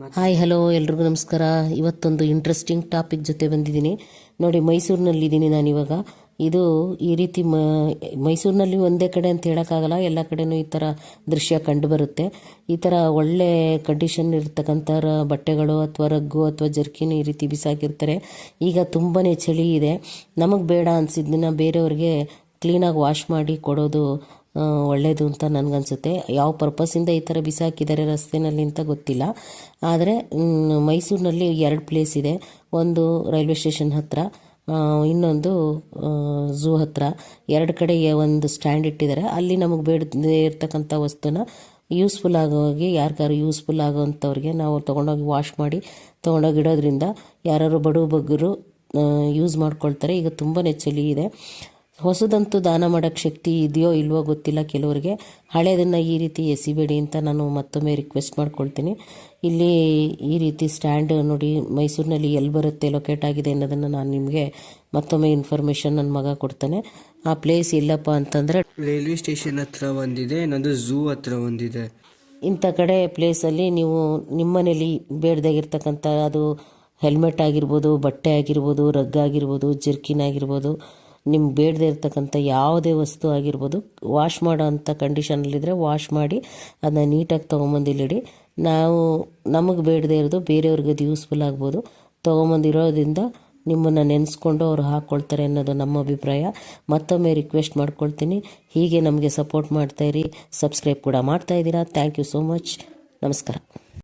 Hi hello ಎಲ್ರಿಗೂ ನಮಸ್ಕಾರ. ಇವತ್ತೊಂದು ಇಂಟ್ರೆಸ್ಟಿಂಗ್ ಟಾಪಿಕ್ ಜೊತೆ ಬಂದಿದ್ದೀನಿ. ನೋಡಿ, ಮೈಸೂರಿನಲ್ಲಿದ್ದೀನಿ ನಾನಿವಾಗ ಇದು ಈ ರೀತಿ ಮ, ಮೈಸೂರಿನಲ್ಲಿ ಒಂದೇ ಕಡೆ ಅಂತ ಹೇಳೋಕ್ಕಾಗಲ್ಲ, ಎಲ್ಲ ಕಡೆನೂ ಈ ಥರ ದೃಶ್ಯ ಕಂಡುಬರುತ್ತೆ. ಈ ಥರ ಒಳ್ಳೆ ಕಂಡೀಷನ್ ಇರ್ತಕ್ಕಂಥ ಬಟ್ಟೆಗಳು ಅಥವಾ ರಗ್ಗು ಅಥವಾ ಜರ್ಕಿನ್ ಈ ರೀತಿ ಬಿಸಾಕಿರ್ತಾರೆ. ಈಗ ತುಂಬಾ ಚಳಿ ಇದೆ. ನಮಗೆ ಬೇಡ ಅನಿಸಿದ್ದನ್ನ ಬೇರೆಯವ್ರಿಗೆ ಕ್ಲೀನಾಗಿ ವಾಶ್ ಮಾಡಿ ಕೊಡೋದು ಒಳ್ಳೆಯದು ಅಂತ ನನಗನ್ಸುತ್ತೆ. ಯಾವ ಪರ್ಪಸ್ಸಿಂದ ಈ ಥರ ಬಿಸಾಕಿದ್ದಾರೆ ರಸ್ತೆನಲ್ಲಿ ಅಂತ ಗೊತ್ತಿಲ್ಲ. ಆದರೆ ಮೈಸೂರಿನಲ್ಲಿ ಎರಡು ಪ್ಲೇಸ್ ಇದೆ. ಒಂದು ರೈಲ್ವೆ ಸ್ಟೇಷನ್ ಹತ್ತಿರ ಇನ್ನೊಂದು ಝೂ ಹತ್ತಿರ ಎರಡು ಕಡೆ ಒಂದು ಸ್ಟ್ಯಾಂಡ್ ಇಟ್ಟಿದ್ದಾರೆ. ಅಲ್ಲಿ ನಮಗೆ ಬೇಡದೇ ಇರ್ತಕ್ಕಂಥ ವಸ್ತುನ ಯೂಸ್ಫುಲ್ ಆಗೋಗಿ ಯಾರಿಗಾರು ಯೂಸ್ಫುಲ್ ಆಗೋವಂಥವ್ರಿಗೆ ನಾವು ತೊಗೊಂಡೋಗಿ ವಾಶ್ ಮಾಡಿ, ತೊಗೊಂಡೋಗಿ ಇಡೋದ್ರಿಂದ ಯಾರು ಬಡವ ಬಗ್ಗರು ಯೂಸ್ ಮಾಡ್ಕೊಳ್ತಾರೆ. ಈಗ ತುಂಬಾ ಚಳಿ ಇದೆ. ಹೊಸದಂತೂ ದಾನ ಮಾಡೋಕ್ಕೆ ಶಕ್ತಿ ಇದೆಯೋ ಇಲ್ವೋ ಗೊತ್ತಿಲ್ಲ ಕೆಲವರಿಗೆ. ಹಳೇದನ್ನು ಈ ರೀತಿ ಎಸಿಬೇಡಿ ಅಂತ ನಾನು ಮತ್ತೊಮ್ಮೆ ರಿಕ್ವೆಸ್ಟ್ ಮಾಡ್ಕೊಳ್ತೀನಿ. ಇಲ್ಲಿ ಈ ರೀತಿ ಸ್ಟ್ಯಾಂಡ್ ನೋಡಿ ಮೈಸೂರಿನಲ್ಲಿ ಎಲ್ಲಿ ಬರುತ್ತೆ ಲೊಕೇಟ್ ಆಗಿದೆ ಅನ್ನೋದನ್ನು ನಾನು ನಿಮಗೆ ಮತ್ತೊಮ್ಮೆ ಇನ್ಫಾರ್ಮೇಷನ್ ನನ್ನ ಮಗ ಕೊಡ್ತಾನೆ. ಆ ಪ್ಲೇಸ್ ಎಲ್ಲಪ್ಪ ಅಂತಂದರೆ ರೈಲ್ವೆ ಸ್ಟೇಷನ್ ಹತ್ರ ಒಂದಿದೆ ಇನ್ನೊಂದು ಝೂ ಹತ್ರ ಒಂದಿದೆ. ಇಂಥ ಕಡೆ ಪ್ಲೇಸಲ್ಲಿ ನೀವು ನಿಮ್ಮನೇಲಿ ಬೇಡದಾಗಿರ್ತಕ್ಕಂಥ ಅದು ಹೆಲ್ಮೆಟ್ ಆಗಿರ್ಬೋದು ಬಟ್ಟೆ ಆಗಿರ್ಬೋದು ರಗ್ ಆಗಿರ್ಬೋದು ಜರ್ಕಿನ್ ಆಗಿರ್ಬೋದು ನಿಮ್ಗೆ ಬೇಡದೇ ಇರ್ತಕ್ಕಂಥ ಯಾವುದೇ ವಸ್ತು ಆಗಿರ್ಬೋದು ವಾಶ್ ಮಾಡೋ ಅಂಥ ಕಂಡೀಷನಲ್ಲಿದ್ದರೆ ವಾಶ್ ಮಾಡಿ ಅದನ್ನ ನೀಟಾಗಿ ತೊಗೊಂಬಂದಿಲ್ಲಿಡಿ. ನಾವು ನಮಗೆ ಬೇಡದೇ ಇರೋದು ಬೇರೆಯವ್ರಿಗೆ ಅದು ಯೂಸ್ಫುಲ್ ಆಗ್ಬೋದು. ತೊಗೊಂಬಂದಿರೋದ್ರಿಂದ ನಿಮ್ಮನ್ನು ನೆನೆಸ್ಕೊಂಡು ಅವ್ರು ಹಾಕ್ಕೊಳ್ತಾರೆ ಅನ್ನೋದು ನಮ್ಮ ಅಭಿಪ್ರಾಯ. ಮತ್ತೊಮ್ಮೆ ರಿಕ್ವೆಸ್ಟ್ ಮಾಡ್ಕೊಳ್ತೀನಿ. ಹೀಗೆ ನಮಗೆ ಸಪೋರ್ಟ್ ಮಾಡ್ತಾಯಿರಿ ಸಬ್ಸ್ಕ್ರೈಬ್ ಕೂಡ ಮಾಡ್ತಾ ಇದ್ದೀರಾ. ಥ್ಯಾಂಕ್ ಯು ಸೋ ಮಚ್ ನಮಸ್ಕಾರ.